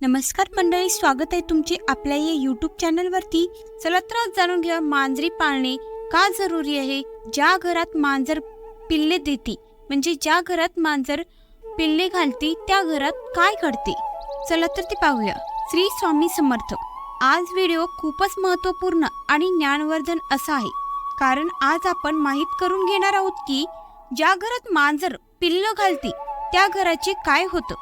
नमस्कार मंडळी स्वागत आहे तुमचे आपल्या या यूट्यूब चॅनलवरती चला तर आज जाणून घ्या मांजरी पाळणे का जरुरी आहे? ज्या घरात मांजर पिल्ले देते म्हणजे ज्या घरात मांजर पिल्ले घालते त्या घरात काय घडते? चला तर ते पाहूया. श्री स्वामी समर्थ. आज व्हिडिओ खूपच महत्त्वपूर्ण आणि ज्ञानवर्धन असा आहे. कारण आज आपण माहीत करून घेणार आहोत की ज्या घरात मांजर पिल्ल घालते त्या घराचे काय होतं?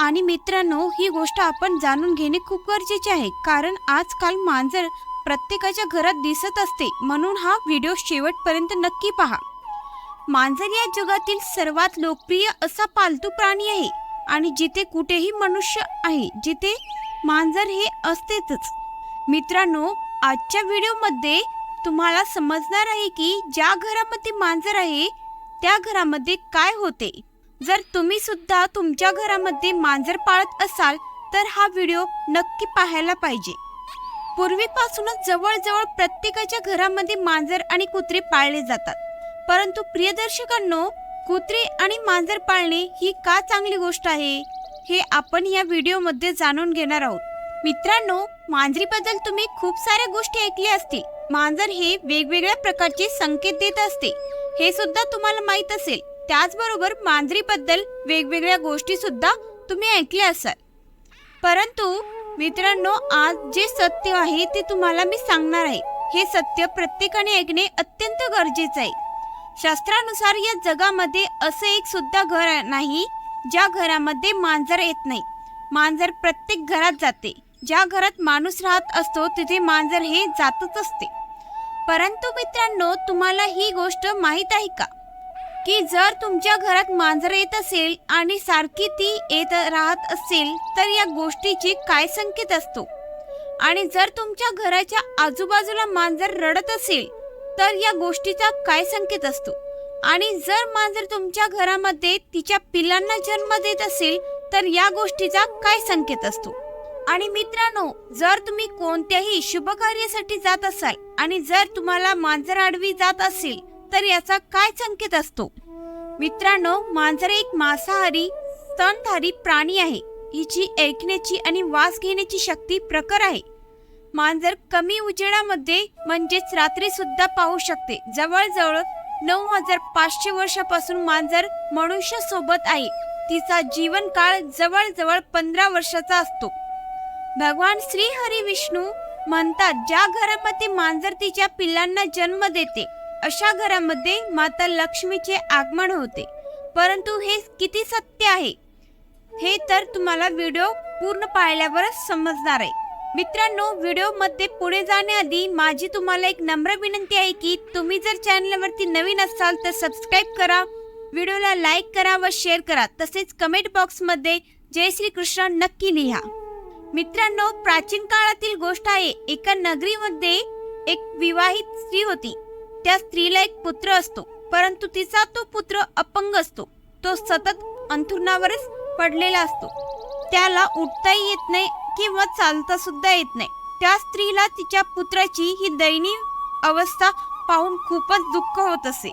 आणि मित्रांनो ही गोष्ट आपण जाणून घेणे खूप गरजेचे आहे कारण आजकाल मांजर प्रत्येकाच्या घरात दिसत असते म्हणून हा व्हिडिओ शेवटपर्यंत नक्की पहा. मांजर या जगातील सर्वात लोकप्रिय असा पालतू प्राणी आहे आणि जिथे कुठेही मनुष्य आहे जिथे मांजर हे असतेच मित्रांनो आजच्या व्हिडिओमध्ये तुम्हाला समजणार आहे की ज्या घरामध्ये मांजर आहे त्या घरामध्ये काय होते. जर तुम्ही सुद्धा तुमच्या घरामध्ये मांजर पाळत असाल तर हा व्हिडिओ नक्की पाहायला पाहिजे. पूर्वीपासूनच जवळजवळ प्रत्येकाच्या घरामध्ये मांजर आणि कुत्रे पाळले जातात. परंतु प्रियदर्शकांनो कुत्रे आणि मांजर पाळणे ही का चांगली गोष्ट आहे हे आपण या व्हिडिओमध्ये जाणून घेणार आहोत. मित्रांनो मांजरीबद्दल तुम्ही खूप साऱ्या गोष्टी ऐकल्या असतील. मांजर हे वेगवेगळ्या प्रकारचे संकेत देत असते. हे सुद्धा तुम्हाला माहीत असेल. त्याचबरोबर मांजरीबद्दल वेगवेगळ्या गोष्टी सुद्धा तुम्ही ऐकल्या असाल. परंतु मित्रांनो आज जे सत्य आहे ते तुम्हाला मी सांगणार आहे. हे सत्य प्रत्येकाने ऐकणे अत्यंत गरजेचं आहे. शास्त्रानुसार या जगामध्ये असं एक सुद्धा घर नाही ज्या घरामध्ये मांजर येत नाही. मांजर प्रत्येक घरात जाते. ज्या घरात माणूस राहत असतो तिथे मांजर हे जातच असते. परंतु मित्रांनो तुम्हाला ही गोष्ट माहीत आहे का? की जर तुमच्या घरात मांजर येत असेल आणि सारखी ती येत राहत असेल तर या गोष्टीची काय संकेत असतो? आणि जर तुमच्या घराच्या आजूबाजूला मांजर रडत असेल तर या गोष्टीचा काय संकेत असतो? आणि जर मांजर तुमच्या घरामध्ये तिच्या पिलांना जन्म देत असेल तर या गोष्टीचा काय संकेत असतो? आणि मित्रांनो जर तुम्ही कोणत्याही शुभ कार्यासाठी जात असाल आणि जर तुम्हाला मांजर आडवी जात असेल तर याचा काय संकेत असतो? मित्रांनो मांजर एक मांसाहारी स्तनधारी प्राणी आहे. हिची ऐकण्याची आणि वास घेण्याची शक्ती प्रखर आहे. मांजर कमी उजेडामध्ये म्हणजेच रात्री सुद्धा पाहू शकते. जवळजवळ नऊ हजार पाचशे वर्षापासून मांजर मनुष्य सोबत आहे. तिचा जीवनकाळ जवळजवळ पंधरा वर्षाचा असतो. भगवान श्री हरी विष्णू म्हणतात ज्या घरामध्ये मांजर तिच्या पिल्लांना जन्म देते अशा घरामध्ये माता लक्ष्मीचे आगमन होते. परंतु हे किती सत्य आहे? हे तर तुम्हाला व्हिडिओ पूर्ण पाहिल्यावरच समजणार आहे. मित्रांनो व्हिडिओमध्ये पुढे जाण्याआधी माझी तुम्हाला एक नम्र विनंती आहे की तुम्ही जर चॅनलवरती नवीन असाल तर सबस्क्राईब करा व्हिडिओला लाईक करा व शेअर करा. तसेच कमेंट बॉक्समध्ये जय श्री कृष्ण नक्की लिहा. मित्रांनो प्राचीन काळातील गोष्ट आहे एका नगरीमध्ये एक विवाहित स्त्री होती. त्या स्त्रीला एक पुत्र असतो. परंतु तिचा तो पुत्र अपंग असतो. तो सतत अंथरुणावरच पडलेला असतो. त्याला उठताही येत नाही किंवा चालता सुद्धा येत नाही. त्या स्त्रीला तिच्या पुत्राची ही दयनीय अवस्था पाहून खूपच दुःख होत असे.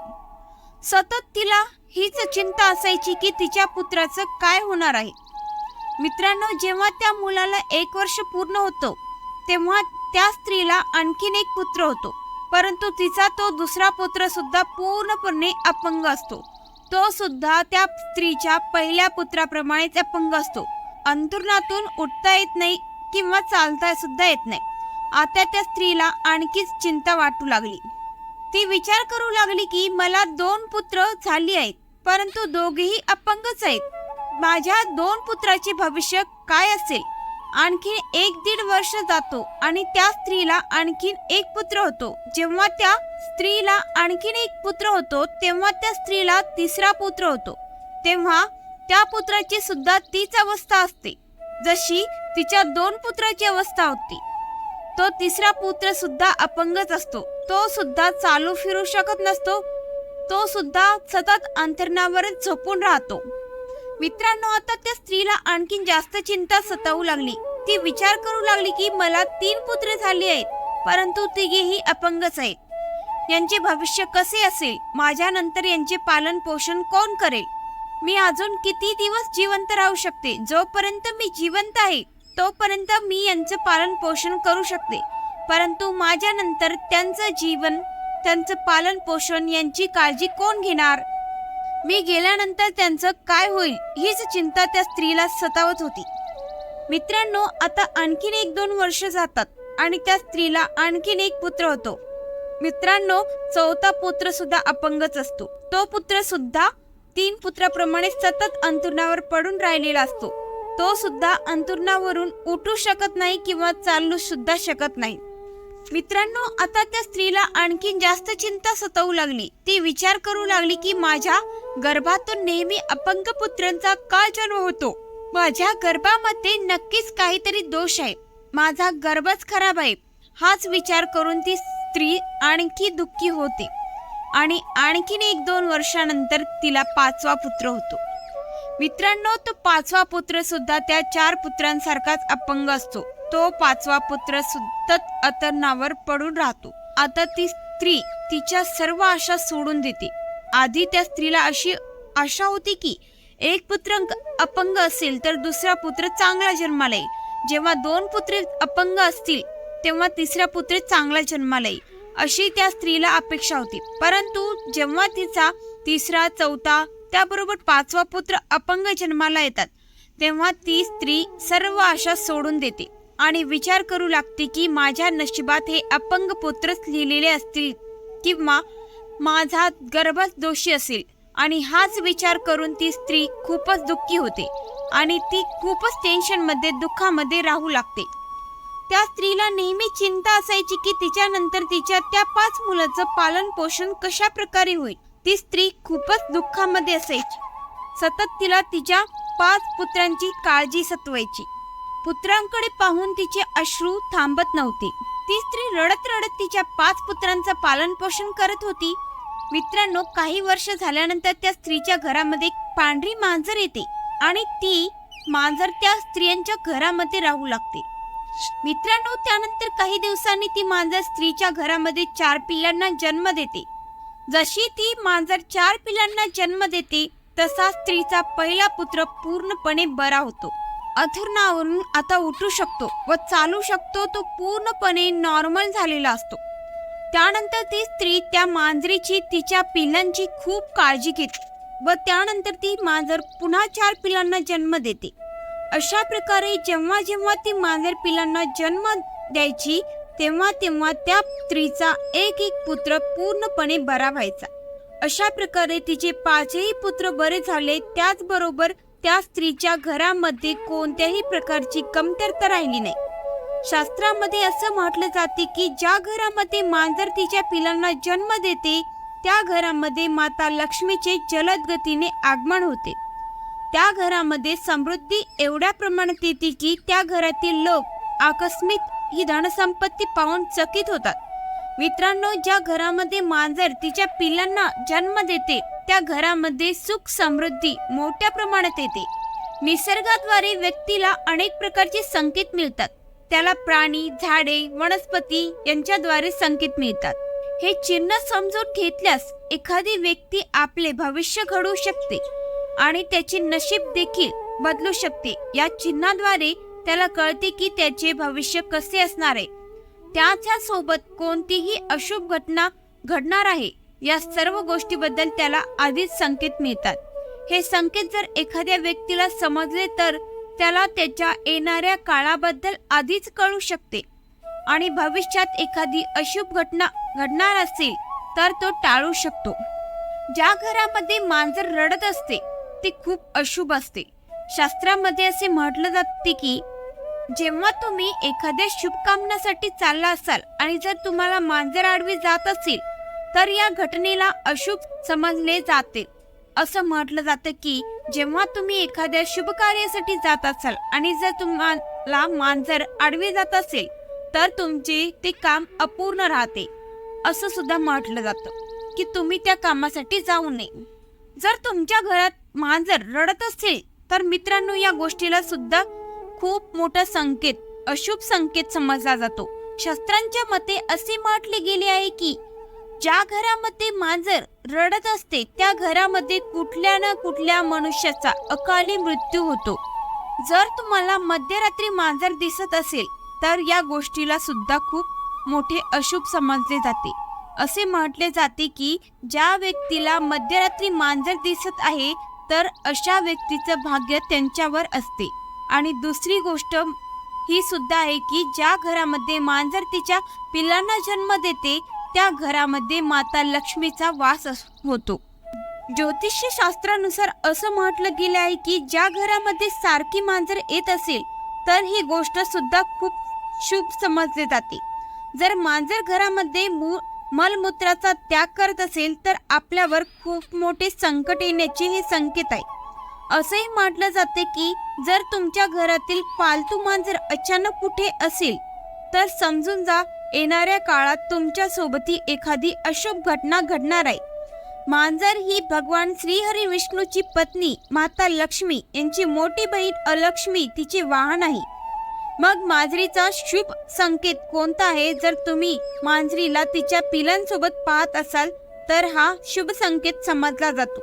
सतत तिला हीच चिंता असायची की तिच्या पुत्राचं काय होणार आहे? मित्रांनो जेव्हा त्या मुलाला एक वर्ष पूर्ण होतो तेव्हा त्या स्त्रीला आणखीन एक पुत्र होतो. परंतु तिचा तो दुसरा पुत्र सुद्धा पूर्णपणे अपंग असतो. तो सुद्धा त्या स्त्रीच्या पहिल्या पुत्राप्रमाणेच अपंग असतो. अंतुरणातून उठता येत नाही किंवा चालता सुद्धा येत नाही. आता त्या स्त्रीला आणखीच चिंता वाटू लागली. ती विचार करू लागली की मला दोन पुत्र झाली आहेत परंतु दोघेही अपंगच आहेत. माझ्या दोन पुत्राचे भविष्य काय असेल? आणखीन एक दीड वर्ष जातो आणि त्या स्त्रीला आणखीन एक पुत्र होतो. जेव्हा त्या स्त्रीला आणखीन एक पुत्र होतो तेव्हा त्या स्त्रीला तिसरा पुत्र होतो. तेव्हा त्या पुत्राची सुद्धा तीच अवस्था असते जशी तिच्या दोन पुत्राची अवस्था होती. तो तिसरा पुत्र सुद्धा अपंगच असतो. तो सुद्धा चालू फिरू शकत नसतो. तो सुद्धा सतत अंतरणावरच झोपून राहतो. मित्रांनो आता त्या स्त्रीला आणखीन जास्त चिंता सतावू लागली. ती विचार करू लागली की मला तीन पुत्र झाली आहेत परंतु तिघेही अपंगच आहेत. यांचे भविष्य कसे असेल माझ्यानंतर यांचे पालन पोषण कोण करेल? मी अजून किती दिवस जिवंत राहू शकते? जोपर्यंत मी जिवंत आहे तोपर्यंत मी यांचं पालन पोषण करू शकते. परंतु माझ्यानंतर त्यांचं जीवन त्यांचं पालन पोषण यांची काळजी कोण घेणार? मी गेल्यानंतर त्यांचं काय होईल हीच चिंता त्या स्त्रीला सतावत होती. मित्रांनो आता आणखीन एक दोन वर्ष जातात आणि त्या स्त्रीला आणखीन एक पुत्र होतो. मित्रांनो चौथा पुत्र सुद्धा अपंगच असतो. तो पुत्र सुद्धा तीन पुत्राप्रमाणे सतत अंतुरणावर पडून राहिलेला असतो. तो सुद्धा अंतुरणावरून उठू शकत नाही किंवा चालू सुद्धा शकत नाही. मित्रांनो आता त्या स्त्रीला आणखीन जास्त चिंता सतावू लागली. ती विचार करू लागली की माझ्या गर्भातून नेहमी अपंग पुत्रांचा का जन्म होतो? माझ्या गर्भामध्ये नक्कीच काहीतरी दोष आहे. माझा गर्भच खराब आहे. हाच विचार करून ती स्त्री आणखी दुःखी होते. आणि आणखीन एक दोन वर्षानंतर तिला पाचवा पुत्र होतो. मित्रांनो तो पाचवा पुत्र सुद्धा त्या चार पुत्रांसारखाच अपंग असतो. तो पाचवा पुत्र सतत अतरनावर पडून राहतो. आता ती स्त्री तिच्या सर्व आशा सोडून देते. आधी त्या स्त्रीला अशी आशा होती की एक पुत्र अपंग असेल तर दुसरा पुत्र चांगला जन्माला येईल. जेव्हा दोन पुत्र अपंग असतील तेव्हा तिसरा पुत्र चांगला जन्माला येईल. अशी त्या स्त्रीला अपेक्षा होती. परंतु जेव्हा तिचा तिसरा चौथा त्याबरोबर पाचवा पुत्र अपंग जन्माला येतात तेव्हा ती स्त्री सर्व आशा सोडून देते आणि विचार करू लागते की माझ्या नशिबात हे अपंग पुत्रच लिहिलेले असतील किंवा माझा गर्भच दोषी असेल. आणि हाच विचार करून ती स्त्री खूपच दुःखी होते आणि ती खूपच टेन्शनमध्ये दुःखामध्ये राहू लागते. त्या स्त्रीला नेहमी चिंता असायची की तिच्यानंतर तिच्या त्या पाच मुलाचं पालन पोषण कशा प्रकारे होईल? ती स्त्री खूपच दुःखामध्ये असायची. सतत तिला तिच्या पाच पुत्रांची काळजी सतवायची. पुत्रांकडे पाहून तिचे अश्रू थांबत नव्हते. ती स्त्री रडत रडत तिच्या पाच पुत्रांचं पालन पोषण करत होती. मित्रांनो काही वर्ष झाल्यानंतर त्या स्त्रीच्या घरामध्ये पांढरी मांजर येते आणि ती मांजर त्या स्त्रियांच्या घरामध्ये राहू लागते. मित्रांनो त्यानंतर काही दिवसांनी ती मांजर स्त्रीच्या घरामध्ये चार पिल्लांना जन्म देते. जशी ती मांजर चार पिल्लांना जन्म देते तसा स्त्रीचा पहिला पुत्र पूर्णपणे बरा होतो. अथर्णावरून आता उठू शकतो व चालू शकतो तो पूर्णपणे नॉर्मल झालेला असतो. त्यानंतर ती स्त्री त्या मांजरीची तिच्या पिल्लांची खूप काळजी घेते व त्यानंतर ती मांजर पुन्हा चार पिल्लांना जन्म देते. अशा प्रकारे जेव्हा जेव्हा ती मांजर पिल्लांना जन्म द्यायची तेव्हा तेव्हा त्या स्त्रीचा एक एक पुत्र पूर्णपणे बरा व्हायचा. अशा प्रकारे तिचे पाचही पुत्र बरे झाले त्याचबरोबर त्या स्त्रीच्या घरामध्ये कोणत्याही प्रकारची कमतरता राहिली नाही. शास्त्रामध्ये असं म्हटलं जाते की ज्या घरामध्ये मांजर तिच्या पिलांना जन्म देते त्या घरामध्ये माता लक्ष्मीचे जलद गतीने आगमन होते. त्या घरामध्ये समृद्धी एवढ्या प्रमाणात येते की त्या घरातील लोक आकस्मिक ही धनसंपत्ती पाहून चकित होतात. मित्रांनो ज्या घरामध्ये मांजर तिच्या पिलांना जन्म देते त्या घरामध्ये सुख समृद्धी मोठ्या प्रमाणात येते. निसर्गाद्वारे व्यक्तीला अनेक प्रकारचे संकेत मिळतात. त्याला प्राणी झाडे वनस्पती यांच्याद्वारे संकेत मिळतात. हे चिन्ह समजून घेतल्यास एखादी व्यक्ती आपले भविष्य घडवू शकते आणि त्याचे नशीब देखील बदलू शकते. या चिन्हाद्वारे त्याला कळते की त्याचे भविष्य कसे असणार आहे. त्याच्या सोबत कोणतीही अशुभ घटना घडणार आहे या सर्व गोष्टीबद्दल त्याला आधीच संकेत मिळतात. हे संकेत जर एखाद्या व्यक्तीला समजले तर त्याला त्याच्या येणाऱ्या काळाबद्दल आधीच कळू शकते. आणि भविष्यात एखादी अशुभ घटना घडणार असेल तर तो टाळू शकतो. ज्या घरामध्ये मांजर रडत असते ते खूप अशुभ असते. शास्त्रामध्ये असे म्हटलं जाते की जेव्हा तुम्ही एखाद्या शुभकामनासाठी चालला असाल आणि जर तुम्हाला मांजर आडवी जात असेल तर या घटनेला अशुभ समजले जाते. असं म्हटलं जातं की जेव्हा तुम्ही एखाद्या शुभ कार्यासाठी जात असाल आणि जर तुम्हाला मांजर आडवी जात असेल तर तुमचे ते काम अपूर्ण राहते. असं सुद्धा म्हटलं जातं की तुम्ही त्या कामासाठी जाऊ नये. जर तुमच्या घरात मांजर रडत असेल तर मित्रांनो या गोष्टीला सुद्धा खूप मोठा संकेत अशुभ संकेत समजला जातो. शास्त्रांच्या मते असे म्हटले गेले आहे की ज्या घरामध्ये मांजर रडत असते त्या घरामध्ये कुठल्या ना कुठल्या मनुष्याचा अकाली मृत्यू होतो. जर तुम्हाला मध्यरात्री मांजर दिसत असेल तर या गोष्टीला सुद्धा खूप मोठे अशुभ समजले जाते. असे म्हटले जाते की ज्या व्यक्तीला मध्यरात्री मांजर दिसत आहे तर अशा व्यक्तीचं भाग्य त्यांच्यावर असते. आणि दुसरी गोष्ट ही सुद्धा आहे की ज्या घरामध्ये मांजर तिच्या पिलांना जन्म देते त्या घरामध्ये माता लक्ष्मीचा वास अस- होतो. ज्योतिष्य शास्त्रानुसार असं म्हटलं गेलं आहे की ज्या घरामध्ये सारखी मांजर येत असेल तर ही गोष्ट सुद्धा खूप शुभ समजली जाते. जर मांजर घरामध्ये मू मलमूत्राचा त्याग करत असेल तर आपल्यावर खूप मोठे संकट येण्याचे हे संकेत आहे. असंही म्हटलं जाते की जर तुमच्या घरातील पालतू मांजर अचानक कुठे असेल तर समजून जा येणाऱ्या काळात तुमच्या सोबती एखादी अशुभ घटना घडणार आहे. मांजर ही भगवान श्रीहरी विष्णूची पत्नी माता लक्ष्मी यांची मोठी बहीण अलक्ष्मी तिचे वाहन आहे. मग मांजरीचा शुभ संकेत कोणता आहे? जर तुम्ही मांजरीला तिच्या पिलांसोबत पाहत असाल तर हा शुभ संकेत समजला जातो.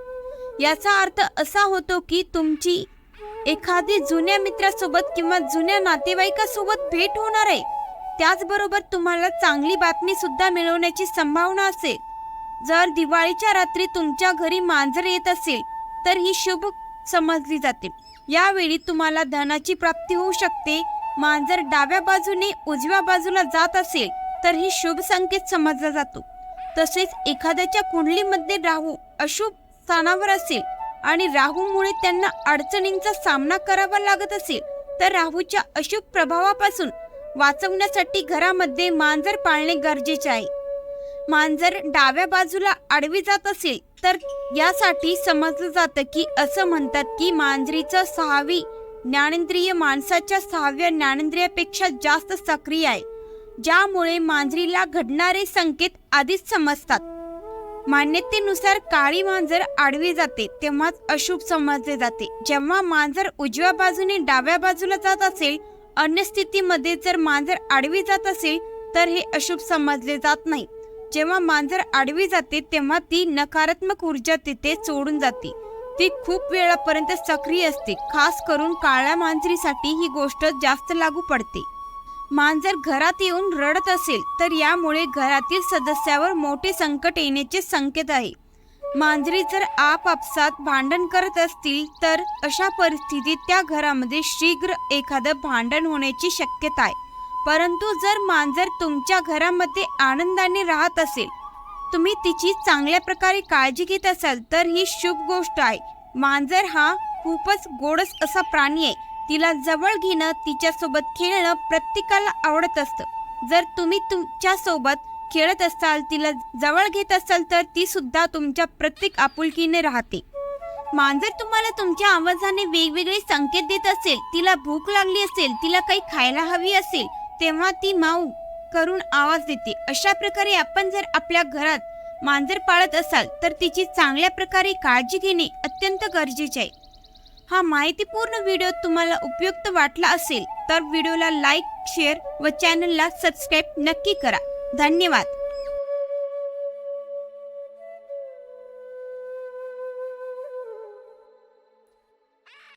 याचा अर्थ असा होतो की तुमची एखादी जुन्या मित्रासोबत किंवा जुन्या नातेवाईकासोबत भेट होणार आहे. त्याचबरोबर तुम्हाला चांगली बातमी सुद्धा मिळवण्याची संभावना असेल. जर दिवाळीच्या रात्री तुमच्या घरी मांजर येत असेल तर ही शुभ समजली जाते. यावेळी तुम्हाला धनाची प्राप्ती होऊ शकते. मांजर डाव्या बाजूने उजव्या बाजूला जात असेल तर ही शुभ संकेत समजला जातो. तसेच एखाद्याच्या कुंडलीमध्ये राहू अशुभ स्थानावर असेल आणि राहूमुळे त्यांना अडचणींचा सामना करावा लागत असेल तर राहूच्या अशुभ प्रभावापासून वाचवण्यासाठी घरामध्ये मांजर पाळणे गरजेचे आहे. मांजर डाव्या बाजूला आडवी जात असेल तर यासाठी समजलं जातं की असं म्हणतात की मांजरीचं सहावी ज्ञानेंद्रिय माणसाच्या सहाव्या ज्ञानेंद्रियापेक्षा जास्त सक्रिय आहे ज्यामुळे मांजरीला घडणारे संकेत आधीच समजतात. मान्यतेनुसार काळी मांजर आडवी जाते तेव्हाच अशुभ समजले जाते. जेव्हा मांजर उजव्या बाजूने डाव्या बाजूला जात असेल अन्य स्थितीमध्ये जर मांजर आडवी जात असेल तर हे अशुभ समजले जात नाही. जेव्हा मांजर आडवी जाते तेव्हा ती नकारात्मक ऊर्जा तिथे सोडून जाते. ती खूप वेळापर्यंत सक्रिय असते खास करून काळ्या मांजरीसाठी ही गोष्ट जास्त लागू पडते. मांजर घरात येऊन रडत असेल तर यामुळे घरातील सदस्यावर मोठे संकट येण्याचे संकेत आहे. मांजरी जर आपापसात भांडण करत असतील तर अशा परिस्थितीत त्या घरामध्ये शीघ्र एखादं भांडण होण्याची शक्यता आहे. परंतु जर मांजर तुमच्या घरामध्ये आनंदाने राहत असेल तुम्ही तिची चांगल्या प्रकारे काळजी घेत असाल तर ही शुभ गोष्ट आहे. मांजर हा खूपच गोडस असा प्राणी आहे. तिला जवळ घेणं तिच्यासोबत खेळणं प्रत्येकाला आवडत असतं. जर तुम्ही तुमच्यासोबत खेळत असाल तिला जवळ घेत असाल तर ती सुद्धा तुमच्या प्रत्येक आपुलकीने राहते. मांजर तुम्हाला तुमच्या आवाजाने वेगवेगळे संकेत देत असेल तिला भूक लागली असेल तिला काही खायला हवी असेल तेव्हा ती माऊ करून आवाज देते. अशा प्रकारे आपण जर आपल्या घरात मांजर पाळत असाल तर तिची चांगल्या प्रकारे काळजी घेणे अत्यंत गरजेचे आहे. हा माहितीपूर्ण व्हिडिओ तुम्हाला उपयुक्त वाटला असेल तर व्हिडिओला लाईक शेअर व चॅनलला सबस्क्राईब नक्की करा. धन्यवाद.